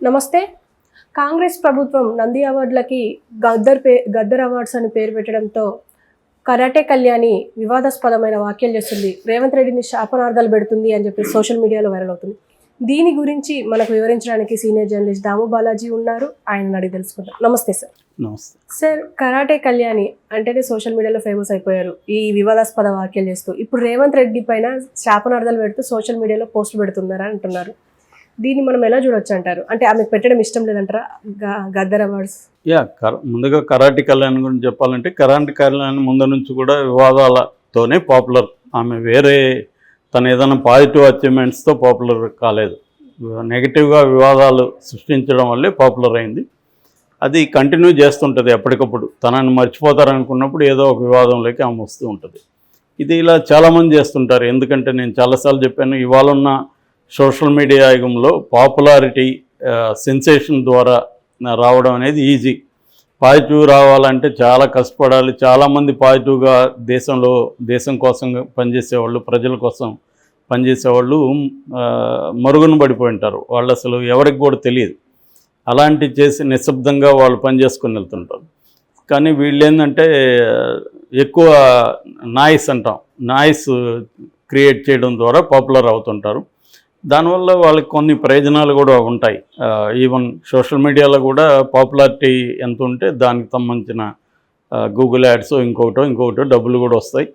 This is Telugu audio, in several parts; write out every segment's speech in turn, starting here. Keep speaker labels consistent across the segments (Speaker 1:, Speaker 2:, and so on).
Speaker 1: నమస్తే. కాంగ్రెస్ ప్రభుత్వం నంది అవార్డులకి గద్దర్ పే గద్దర్ అవార్డ్స్ అని పేరు పెట్టడంతో కరాటే కళ్యాణి వివాదాస్పదమైన వ్యాఖ్యలు చేస్తుంది. రేవంత్ రెడ్డిని శాపనార్థాలు పెడుతుంది అని చెప్పి సోషల్ మీడియాలో వైరల్ అవుతుంది. దీని గురించి మనకు వివరించడానికి సీనియర్ జర్నలిస్ట్ దాము బాలాజీ ఉన్నారు. ఆయన అడిగి తెలుసుకుంటాం నమస్తే సార్.
Speaker 2: నమస్తే.
Speaker 1: సార్ కరాటే కళ్యాణి అంటేనే సోషల్ మీడియాలో ఫేమస్ అయిపోయారు. ఈ వివాదాస్పద వ్యాఖ్యలు చేస్తూ ఇప్పుడు రేవంత్ రెడ్డి పైన శాపనార్థాలు పెడుతూ సోషల్ మీడియాలో పోస్ట్ పెడుతున్నారా అంటున్నారు. దీన్ని మనం ఎలా చూడొచ్చు అంటారు? అంటే ఆమెకు పెట్టడం ఇష్టం లేదంటారా? గద్దర్ అవార్డ్స్?
Speaker 2: యా ముందుగా కరాటి కళ్యాణ్ గురించి చెప్పాలంటే కరాటి కళ్యాణ్ ముందు నుంచి కూడా వివాదాలతోనే పాపులర్. ఆమె వేరే తన ఏదైనా పాజిటివ్ అచీవ్మెంట్స్తో పాపులర్ కాలేదు. నెగిటివ్గా వివాదాలు సృష్టించడం వల్లే పాపులర్ అయింది. అది కంటిన్యూ చేస్తుంటుంది ఎప్పటికప్పుడు. తనని మర్చిపోతారనుకున్నప్పుడు ఏదో ఒక వివాదంలోకి ఆమె వస్తూ ఉంటుంది. ఇది ఇలా చాలామంది చేస్తుంటారు. ఎందుకంటే నేను చాలాసార్లు చెప్పాను ఇవాళ ఉన్న సోషల్ మీడియా యుగంలో పాపులారిటీ సెన్సేషన్ ద్వారా రావడం అనేది ఈజీ. పాజిటివ్ రావాలంటే చాలా కష్టపడాలి. చాలామంది పాజిటివ్గా దేశంలో దేశం కోసం పనిచేసేవాళ్ళు ప్రజల కోసం పనిచేసేవాళ్ళు మరుగున పడిపోయి ఉంటారు. వాళ్ళు అసలు ఎవరికి కూడా తెలియదు. అలాంటి చేసి నిశ్శబ్దంగా వాళ్ళు పని చేసుకుని వెళ్తుంటారు. కానీ వీళ్ళు ఏంటంటే ఎక్కువ నాయిస్ అంటాం. నాయిస్ క్రియేట్ చేయడం ద్వారా పాపులర్ అవుతుంటారు. దానివల్ల వాళ్ళకి కొన్ని ప్రయోజనాలు కూడా ఉంటాయి. ఈవెన్ సోషల్ మీడియాలో కూడా పాపులారిటీ ఎంత ఉంటే దానికి సంబంధించిన గూగుల్ యాడ్స్ ఇంకొకటో ఇంకొకటో డబ్బులు కూడా వస్తాయి.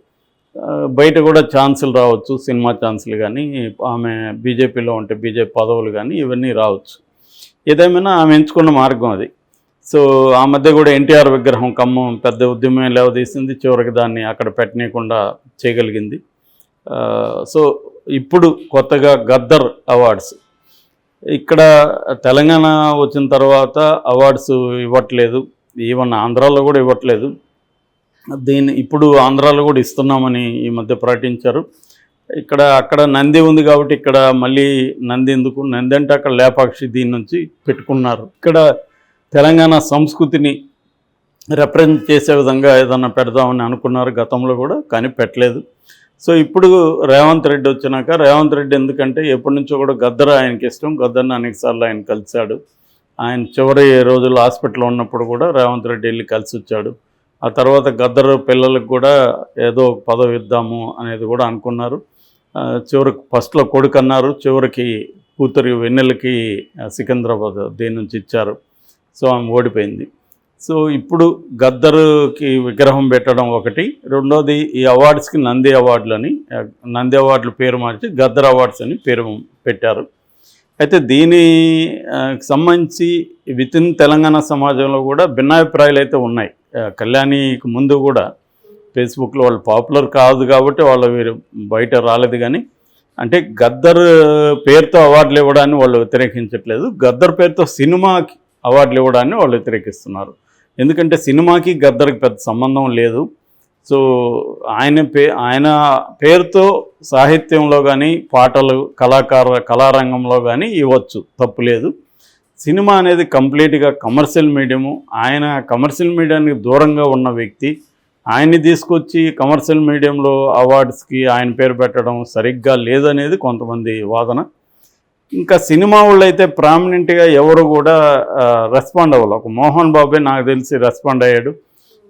Speaker 2: బయట కూడా ఛాన్సులు రావచ్చు సినిమా ఛాన్సులు కానీ ఆమె బీజేపీలో ఉంటే బీజేపీ పదవులు కానీ ఇవన్నీ రావచ్చు. ఏదేమైనా ఆమె ఎంచుకున్న మార్గం అది. సో ఆ మధ్య కూడా ఎన్టీఆర్ విగ్రహం ఖమ్మం పెద్ద ఉద్యమం లేవదీసింది చివరికి దాన్ని అక్కడ పెట్టనీయకుండా చేయగలిగింది. సో ఇప్పుడు కొత్తగా గద్దర్ అవార్డ్స్. ఇక్కడ తెలంగాణ వచ్చిన తర్వాత అవార్డ్స్ ఇవ్వట్లేదు. ఈవెన్ ఆంధ్రాలో కూడా ఇవ్వట్లేదు. దీన్ని ఇప్పుడు ఆంధ్రాలో కూడా ఇస్తున్నామని ఈ మధ్య ప్రకటించారు. ఇక్కడ అక్కడ నంది ఉంది కాబట్టి ఇక్కడ మళ్ళీ నంది ఎందుకు? నంది అంటే అక్కడ లేపాక్షి దీని నుంచి పెట్టుకున్నారు. ఇక్కడ తెలంగాణ సంస్కృతిని రిప్రజెంట్ చేసే విధంగా ఏదన్నా పెడదామని అనుకున్నారు గతంలో కూడా కానీ పెట్టలేదు. సో ఇప్పుడు రేవంత్ రెడ్డి వచ్చినాక రేవంత్ రెడ్డి ఎందుకంటే ఎప్పటి నుంచో కూడా గద్దర ఆయనకి ఇష్టం. గద్దర్ని అనేకసార్లు ఆయన కలిశాడు. ఆయన చివరి రోజులు హాస్పిటల్లో ఉన్నప్పుడు కూడా రేవంత్ రెడ్డి వెళ్ళి కలిసి వచ్చాడు. ఆ తర్వాత గద్దర్ పిల్లలకు కూడా ఏదో ఒక పదవి ఇద్దాము అనేది కూడా అనుకున్నారు. చివరికి ఫస్ట్లో కొడుకు అన్నారు. చివరికి కూతురు వెన్నెలకి సికింద్రాబాద్ దీని నుంచి ఇచ్చారు. సో ఆమె ఓడిపోయింది. సో ఇప్పుడు గద్దరుకి విగ్రహం పెట్టడం ఒకటి. రెండోది ఈ అవార్డ్స్కి నంది అవార్డులని అని నంది అవార్డుల పేరు మార్చి గద్దర్ అవార్డ్స్ అని పేరు పెట్టారు. అయితే దీని సంబంధించి విత్ ఇన్ తెలంగాణ సమాజంలో కూడా భిన్నాభిప్రాయాలు అయితే ఉన్నాయి. కళ్యాణికి ముందు కూడా ఫేస్బుక్లో వాళ్ళు పాపులర్ కాదు కాబట్టి వాళ్ళు వీరు బయట రాలేదు కానీ అంటే గద్దర్ పేరుతో అవార్డులు ఇవ్వడాన్ని వాళ్ళు వ్యతిరేకించట్లేదు. గద్దర్ పేరుతో సినిమాకి అవార్డులు ఇవ్వడాన్ని వాళ్ళు వ్యతిరేకిస్తున్నారు. ఎందుకంటే సినిమాకి గద్దర్కి పెద్ద సంబంధం లేదు. సో ఆయన పే ఆయన పేరుతో సాహిత్యంలో కానీ పాటలు కళాకార కళారంగంలో కానీ ఇవ్వచ్చు. తప్పు లేదు. సినిమా అనేది కంప్లీట్గా కమర్షియల్ మీడియము. ఆయన కమర్షియల్ మీడియానికి దూరంగా ఉన్న వ్యక్తి. ఆయన్ని తీసుకొచ్చి కమర్షియల్ మీడియంలో అవార్డ్స్కి ఆయన పేరు పెట్టడం సరిగ్గా లేదనేది కొంతమంది వాదన. ఇంకా సినిమా వాళ్ళు అయితే ప్రామినెంట్గా ఎవరు కూడా రెస్పాండ్ అవ్వాలి. ఒక మోహన్ బాబే నాకు తెలిసి రెస్పాండ్ అయ్యాడు.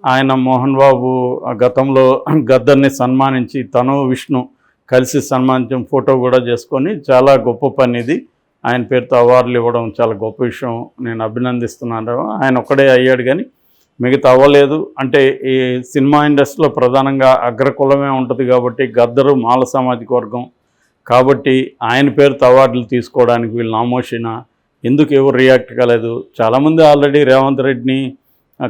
Speaker 2: ఆయన మోహన్ బాబు ఆ గతంలో గద్దర్ని సన్మానించి తను విష్ణు కలిసి సన్మానించడం ఫోటో కూడా చేసుకొని చాలా గొప్ప పని ఇది. ఆయన పేరుతో అవార్డులు ఇవ్వడం చాలా గొప్ప విషయం. నేను అభినందిస్తున్నాను. ఆయన ఒక్కడే అయ్యాడు కానీ మిగతా అవ్వలేదు. అంటే ఈ సినిమా ఇండస్ట్రీలో ప్రధానంగా అగ్రకులమే ఉంటుంది కాబట్టి గద్దరు మాల సామాజిక వర్గం కాబట్టి ఆయన పేరుతో అవార్డులు తీసుకోవడానికి వీళ్ళు నామోషిన ఎందుకు ఎవరు రియాక్ట్ కాలేదు? చాలామంది ఆల్రెడీ రేవంత్ రెడ్డిని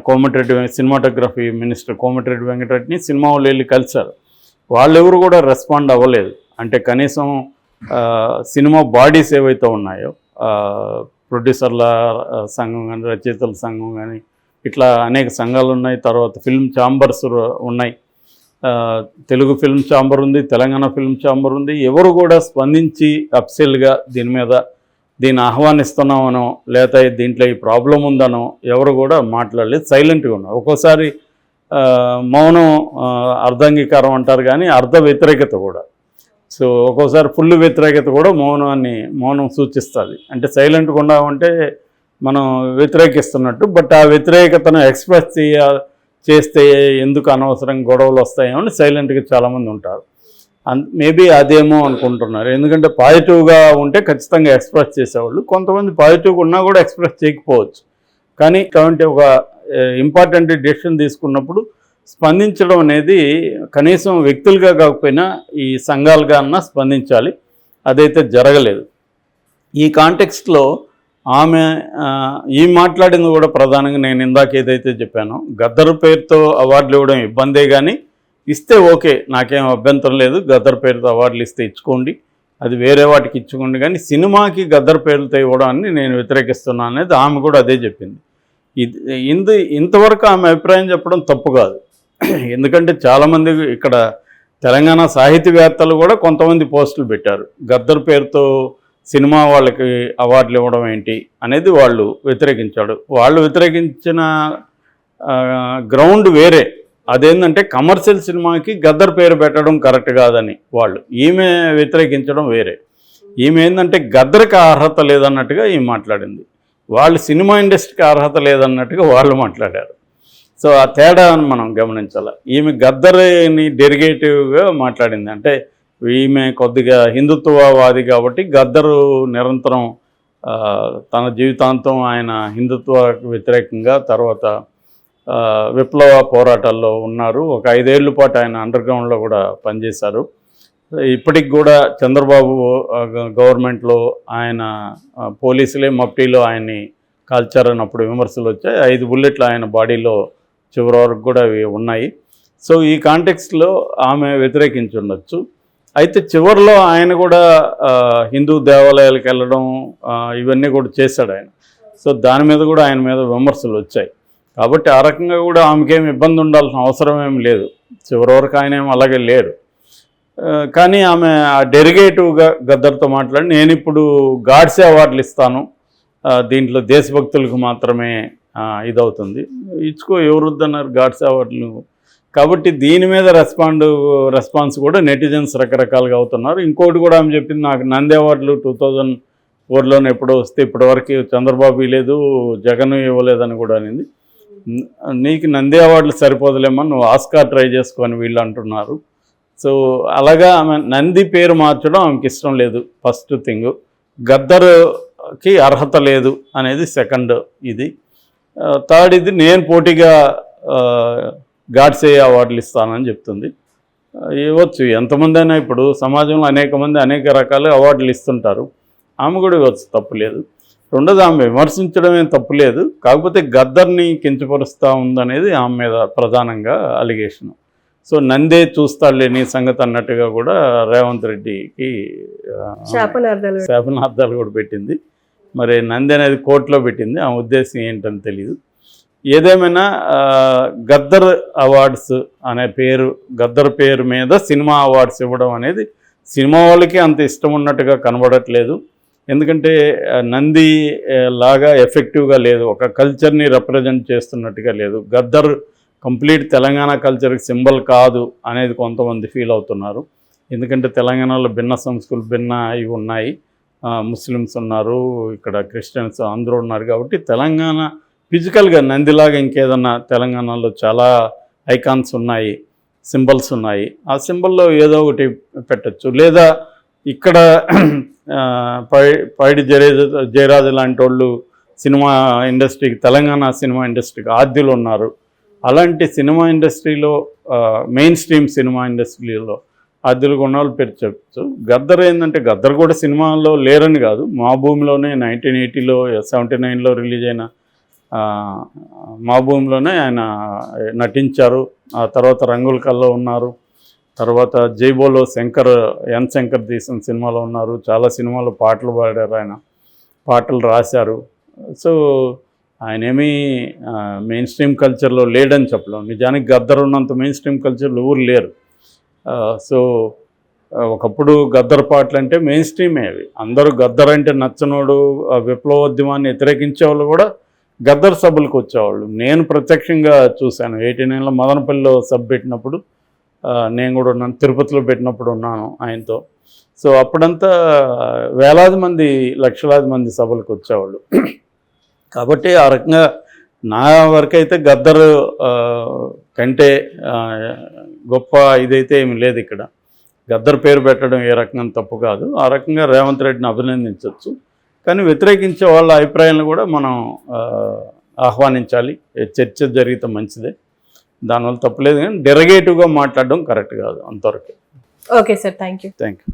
Speaker 2: కోమటిరెడ్డి సినిమాటోగ్రఫీ మినిస్టర్ కోమటిరెడ్డి వెంకటరెడ్డిని సినిమా వాళ్ళు వెళ్ళి కలిశారు. వాళ్ళెవరు కూడా రెస్పాండ్ అవ్వలేదు. అంటే కనీసం సినిమా బాడీస్ ఏవైతే ఉన్నాయో ప్రొడ్యూసర్ల సంఘం కానీ రచయితల సంఘం కానీ ఇట్లా అనేక సంఘాలు ఉన్నాయి. తర్వాత ఫిల్మ్ ఛాంబర్స్ ఉన్నాయి. తెలుగు ఫిల్మ్ ఛాంబర్ ఉంది తెలంగాణ ఫిల్మ్ ఛాంబర్ ఉంది. ఎవరు కూడా స్పందించి అప్సెల్గా దీని మీద దీన్ని ఆహ్వానిస్తున్నామనో లేదా దీంట్లో ఈ ప్రాబ్లం ఉందనో ఎవరు కూడా మాట్లాడలేదు. సైలెంట్గా ఉన్నారు. ఒక్కోసారి మౌనం ఆ, అర్ధాంగీకారం అంటారు కానీ అర్ధ వ్యతిరేకత కూడా. సో ఒక్కోసారి ఫుల్ వ్యతిరేకత కూడా మౌనాన్ని మౌనం సూచిస్తుంది. అంటే సైలెంట్గా ఉన్నామంటే మనం వ్యతిరేకిస్తున్నట్టు బట్ ఆ వ్యతిరేకతను ఎక్స్ప్రెస్ చేయ చేస్తే ఎందుకు అనవసరం గొడవలు వస్తాయేమో అని సైలెంట్గా చాలామంది ఉంటారు. అన్ మేబీ అదేమో అనుకుంటున్నారు. ఎందుకంటే పాజిటివ్గా ఉంటే ఖచ్చితంగా ఎక్స్ప్రెస్ చేసేవాళ్ళు. కొంతమంది పాజిటివ్గా ఉన్నా కూడా ఎక్స్ప్రెస్ చేయకపోవచ్చు. కానీ ఇటువంటి ఒక ఇంపార్టెంట్ డెసిషన్ తీసుకున్నప్పుడు స్పందించడం అనేది కనీసం వ్యక్తులుగా కాకపోయినా ఈ సంఘాలుగా అన్నా స్పందించాలి. అదైతే జరగలేదు. ఈ కాంటెక్స్ట్లో ఆమె ఈ మాట్లాడింది కూడా ప్రధానంగా నేను ఇందాక ఏదైతే చెప్పానో గద్దర్ పేరుతో అవార్డులు ఇవ్వడం ఇబ్బందే కానీ ఇస్తే ఓకే నాకేం అభ్యంతరం లేదు. గద్దర్ పేరుతో అవార్డులు ఇస్తే ఇచ్చుకోండి. అది వేరే వాటికి ఇచ్చుకోండి కానీ సినిమాకి గద్దర్ పేరుతో ఇవ్వడాన్ని నేను వ్యతిరేకిస్తున్నాను అనేది ఆమె కూడా అదే చెప్పింది. ఇది ఇందు ఇంతవరకు ఆమె అభిప్రాయం చెప్పడం తప్పు కాదు. ఎందుకంటే చాలామంది ఇక్కడ తెలంగాణ సాహితీవేత్తలు కూడా కొంతమంది పోస్టులు పెట్టారు. గద్దర్ పేరుతో సినిమా వాళ్ళకి అవార్డులు ఇవ్వడం ఏంటి అనేది వాళ్ళు వ్యతిరేకించాడు. వాళ్ళు వ్యతిరేకించిన గ్రౌండ్ వేరే. అదేంటంటే కమర్షియల్ సినిమాకి గద్దర్ పేరు పెట్టడం కరెక్ట్ కాదని వాళ్ళు. ఈమె వ్యతిరేకించడం వేరే. ఈమె ఏంటంటే గద్దర్కి అర్హత లేదన్నట్టుగా ఈమె మాట్లాడింది. వాళ్ళు సినిమా ఇండస్ట్రీకి అర్హత లేదన్నట్టుగా వాళ్ళు మాట్లాడారు. సో ఆ తేడాను మనం గమనించాలి. ఈమె గద్దర్ని డెరిగేటివ్గా మాట్లాడింది. అంటే ఈమె కొద్దిగా హిందుత్వవాది కాబట్టి గద్దరు నిరంతరం తన జీవితాంతం ఆయన హిందుత్వకు వ్యతిరేకంగా తర్వాత విప్లవ పోరాటాల్లో ఉన్నారు. ఒక ఐదేళ్ళ పాటు ఆయన అండర్ గ్రౌండ్లో కూడా పనిచేశారు. ఇప్పటికి కూడా చంద్రబాబు గవర్నమెంట్లో ఆయన పోలీసులే మఫ్టీలో ఆయన్ని కాల్చారని అప్పుడు విమర్శలు వచ్చాయి. ఐదు బుల్లెట్లు ఆయన బాడీలో చివరి వరకు కూడా అవి ఉన్నాయి. సో ఈ కాంటెక్స్లో ఆమె వ్యతిరేకించుండొచ్చు. అయితే చివరిలో ఆయన కూడా హిందూ దేవాలయాలకు వెళ్ళడం ఇవన్నీ కూడా చేశాడు ఆయన. సో దాని మీద కూడా ఆయన మీద విమర్శలు వచ్చాయి. కాబట్టి ఆ రకంగా కూడా ఆమెకేం ఇబ్బంది ఉండాల్సిన అవసరం ఏం లేదు. చివరి వరకు ఆయన ఏం అలాగే లేరు. కానీ ఆమె ఆ డెరిగేటివ్గా గద్దర్తో మాట్లాడి నేను ఇప్పుడు గాడ్సే అవార్డులు ఇస్తాను. దీంట్లో దేశభక్తులకు మాత్రమే ఇదవుతుంది. ఇచ్చుకో ఎవరు వద్దన్నారు గాడ్సే అవార్డులు? కాబట్టి దీని మీద రెస్పాండ్ రెస్పాన్స్ కూడా నెటిజన్స్ రకరకాలుగా అవుతున్నారు. ఇంకోటి కూడా ఆమె చెప్పింది నాకు నంది అవార్డులు టూ థౌజండ్ ఫోర్లోనే ఎప్పుడో వస్తే ఇప్పటివరకు చంద్రబాబు ఇవ్వలేదు జగన్ ఇవ్వలేదని కూడా అనింది. నీకు నంది అవార్డులు సరిపోదులేమో నువ్వు ఆస్కార్ ట్రై చేసుకొని వీళ్ళు అంటున్నారు. సో అలాగా ఆమె నంది పేరు మార్చడం ఆమెకి ఇష్టం లేదు ఫస్ట్ థింగ్. గద్దర్కి అర్హత లేదు అనేది సెకండ్ ఇది. థర్డ్ ఇది నేను పోటీగా గాడ్సే అవార్డులు ఇస్తానని చెప్తుంది. ఇవ్వచ్చు. ఎంతమంది అయినా ఇప్పుడు సమాజంలో అనేక మంది అనేక రకాల అవార్డులు ఇస్తుంటారు. ఆమె కూడా ఇవ్వచ్చు తప్పు లేదు. రెండోది ఆమె విమర్శించడమే తప్పు లేదు. కాకపోతే గద్దర్ని కించపరుస్తూ ఉందనేది ఆమె మీద ప్రధానంగా అలిగేషన్. సో నందే చూస్తాడులే నీ సంగతి అన్నట్టుగా కూడా రేవంత్ రెడ్డికి
Speaker 1: శాపనార్థాలు
Speaker 2: శాపనార్థాలు కూడా పెట్టింది. మరి నంది అనేది కోర్టులో పెట్టింది. ఆ ఉద్దేశం ఏంటని తెలియదు ఏదేమైనా గద్దర్ అవార్డ్స్ అనే పేరు గద్దర్ పేరు మీద సినిమా అవార్డ్స్ ఇవ్వడం అనేది సినిమా వాళ్ళకి అంత ఇష్టం ఉన్నట్టుగా కనబడట్లేదు. ఎందుకంటే నంది లాగా ఎఫెక్టివ్గా లేదు. ఒక కల్చర్ని రిప్రజెంట్ చేస్తున్నట్టుగా లేదు. గద్దర్ కంప్లీట్ తెలంగాణ కల్చర్కి సింబల్ కాదు అనేది కొంతమంది ఫీల్ అవుతున్నారు. ఎందుకంటే తెలంగాణలో భిన్న సంస్కృతులు భిన్న ఇవి ఉన్నాయి. ముస్లిమ్స్ ఉన్నారు ఇక్కడ క్రిస్టియన్స్ అందరూ ఉన్నారు కాబట్టి తెలంగాణ ఫిజికల్గా నందిలాగా ఇంకేదన్నా తెలంగాణలో చాలా ఐకాన్స్ ఉన్నాయి సింబల్స్ ఉన్నాయి. ఆ సింబల్లో ఏదో ఒకటి పెట్టచ్చు. లేదా ఇక్కడ పై పైడి జయరాజ జయరాజు లాంటి వాళ్ళు సినిమా ఇండస్ట్రీకి తెలంగాణ సినిమా ఇండస్ట్రీకి ఆద్యులు ఉన్నారు. అలాంటి సినిమా ఇండస్ట్రీలో మెయిన్ స్ట్రీమ్ సినిమా ఇండస్ట్రీలో ఆద్యులు ఉన్న వాళ్ళు పేరు చెప్పచ్చు. గద్దర్ ఏంటంటే గద్దర్ కూడా సినిమాలో లేరని కాదు. మా భూమిలోనే నైన్టీన్ ఎయిటీలో సెవెంటీ నైన్లో రిలీజ్ అయిన మా భూమిలోనే ఆయన నటించారు. ఆ తర్వాత రంగుల కల్లో ఉన్నారు. తర్వాత జైబోలో శంకర్ ఎన్ శంకర్ తీసిన సినిమాలో ఉన్నారు. చాలా సినిమాలు పాటలు పాడారు ఆయన. పాటలు రాశారు. సో ఆయన ఏమీ మెయిన్ స్ట్రీమ్ కల్చర్లో లేడని చెప్పలేం. నిజానికి గద్దర్ ఉన్నంత మెయిన్ స్ట్రీమ్ కల్చర్లో ఊరు లేరు. సో ఒకప్పుడు గద్దర్ పాటలు అంటే మెయిన్ స్ట్రీమే అవి. అందరూ గద్దర్ అంటే నచ్చనోడు ఆ విప్లవోద్యమాన్ని వ్యతిరేకించే వాళ్ళు కూడా గద్దర్ సభలకు వచ్చేవాళ్ళు. నేను ప్రత్యక్షంగా చూశాను. ఎయిటీ నైన్లో మదనపల్లిలో సభ పెట్టినప్పుడు నేను కూడా ఉన్నాను. తిరుపతిలో పెట్టినప్పుడు ఉన్నాను ఆయనతో. సో అప్పుడంతా వేలాది మంది లక్షలాది మంది సభలకు వచ్చేవాళ్ళు. కాబట్టి ఆ రకంగా నా వరకైతే గద్దర్ కంటే గొప్ప ఇదైతే ఏమి లేదు ఇక్కడ. గద్దర్ పేరు పెట్టడం ఏ రకంగా తప్పు కాదు. ఆ రకంగా రేవంత్ రెడ్డిని అభినందించవచ్చు కానీ వ్యతిరేకించే వాళ్ళ అభిప్రాయాలను కూడా మనం ఆహ్వానించాలి. చర్చ జరిగితే మంచిదే. దానివల్ల తప్పులేదు కానీ డెరగేటివ్గా మాట్లాడడం కరెక్ట్ కాదు అంతవరకు.
Speaker 1: Okay sir. Thank you
Speaker 2: thank you